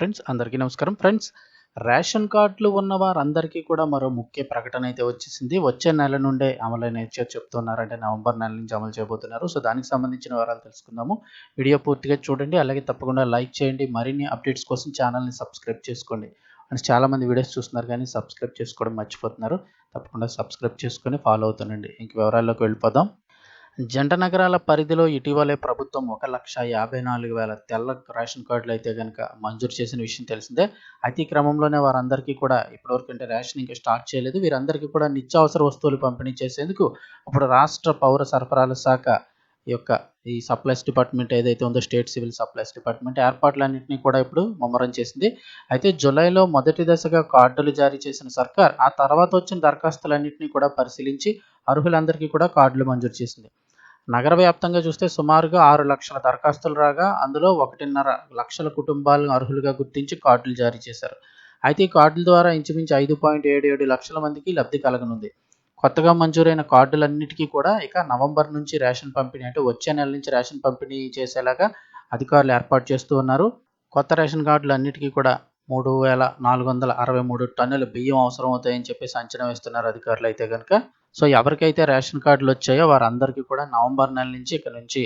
Friends అందరికీ నమస్కారం. Friends ration కార్డులు ఉన్న వారందరికీ కూడా మరో ముఖ్య ప్రకటన అయితే వచ్చేసింది. వచ్చే నెల నుండే అమలైన చెప్తున్నారు అంటే నవంబర్ నెల నుంచి అమలు చేయబోతున్నారు. సో దానికి సంబంధించిన వివరాలు తెలుసుకుందాము. వీడియో పూర్తిగా చూడండి. అలాగే తప్పకుండా లైక్ చేయండి. మరిన్ని అప్డేట్స్ కోసం ఛానల్ని సబ్స్క్రైబ్ చేసుకోండి. అండ్ చాలామంది వీడియోస్ చూస్తున్నారు కానీ సబ్స్క్రైబ్ చేసుకోవడం మర్చిపోతున్నారు. తప్పకుండా సబ్స్క్రైబ్ చేసుకొని ఫాలో అవుతుండండి. ఇంక వివరాల్లోకి వెళ్ళిపోదాం. జంట నగరాల పరిధిలో ఇటీవలే ప్రభుత్వం ఒక లక్ష యాభై నాలుగు వేల తెల్ల రేషన్ కార్డులు అయితే కనుక మంజూరు చేసిన విషయం తెలిసిందే. అయితే ఈ క్రమంలోనే వారందరికీ కూడా ఇప్పటివరకు అంటే రేషన్ ఇంకా స్టార్ట్ చేయలేదు. వీరందరికీ కూడా నిత్యావసర వస్తువులు పంపిణీ చేసేందుకు ఇప్పుడు రాష్ట్ర పౌర సరఫరాల శాఖ యొక్క ఈ సప్లైస్ డిపార్ట్మెంట్ ఏదైతే ఉందో స్టేట్ సివిల్ సప్లైస్ డిపార్ట్మెంట్ ఏర్పాట్లన్నింటినీ కూడా ఇప్పుడు ముమ్మరం చేసింది. అయితే జూలైలో మొదటి దశగా కార్డులు జారీ చేసిన సర్కార్ ఆ తర్వాత వచ్చిన దరఖాస్తులన్నింటినీ కూడా పరిశీలించి అర్హులందరికీ కూడా కార్డులు మంజూరు చేసింది. నగర వ్యాప్తంగా చూస్తే సుమారుగా ఆరు లక్షల దరఖాస్తులు రాగా అందులో ఒకటిన్నర లక్షల కుటుంబాలను అర్హులుగా గుర్తించి కార్డులు జారీ చేశారు. అయితే ఈ కార్డుల ద్వారా ఇంచుమించు ఐదు పాయింట్ ఏడు ఏడు లక్షల మందికి లబ్ధి కలగనుంది. కొత్తగా మంజూరైన కార్డులన్నిటికీ కూడా ఇక నవంబర్ నుంచి రేషన్ పంపిణీ అంటే వచ్చే నెల నుంచి రేషన్ పంపిణీ చేసేలాగా అధికారులు ఏర్పాటు చేస్తూ ఉన్నారు. కొత్త రేషన్ కార్డులు అన్నిటికీ కూడా మూడు వేల నాలుగు వందల అరవై మూడు టన్నుల బియ్యం అవసరం అవుతాయని చెప్పేసి అంచనా వేస్తున్నారు అధికారులు అయితే కనుక సో ఎవరికైతే రేషన్ కార్డులు వచ్చాయో వారందరికీ కూడా నవంబర్ నెల నుంచి ఇక్కడ నుంచి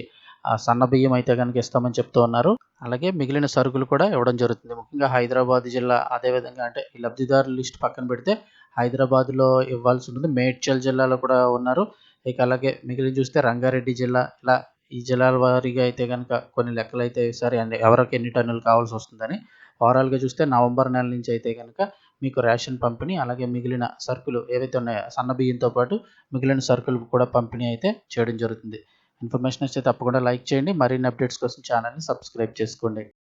సన్న బియ్యం అయితే కనుక ఇస్తామని చెప్తూ ఉన్నారు. అలాగే మిగిలిన సరుకులు కూడా ఇవ్వడం జరుగుతుంది. ముఖ్యంగా హైదరాబాద్ జిల్లా అదేవిధంగా అంటే ఈ లబ్ధిదారుల లిస్ట్ పక్కన పెడితే హైదరాబాద్లో ఇవ్వాల్సి ఉంటుంది. మేడ్చల్ జిల్లాలో కూడా ఉన్నారు. ఇక అలాగే మిగిలిన చూస్తే రంగారెడ్డి జిల్లా ఇలా ఈ జిల్లాల వారీగా అయితే కనుక కొన్ని లెక్కలు అయితే సరే అండి ఎవరికి ఎన్ని టన్నులు కావాల్సి వస్తుందని ఓవరాల్గా చూస్తే నవంబర్ నెల నుంచి అయితే కనుక మీకు రేషన్ పంపిణీ అలాగే మిగిలిన సరుకులు ఏవైతే ఉన్నాయో సన్న బియ్యంతో పాటు మిగిలిన సరుకులు కూడా పంపిణీ అయితే చేయడం జరుగుతుంది. ఇన్ఫర్మేషన్ వస్తే తప్పకుండా లైక్ చేయండి. మరిన్ని అప్డేట్స్ కోసం ఛానల్ని సబ్స్క్రైబ్ చేసుకోండి.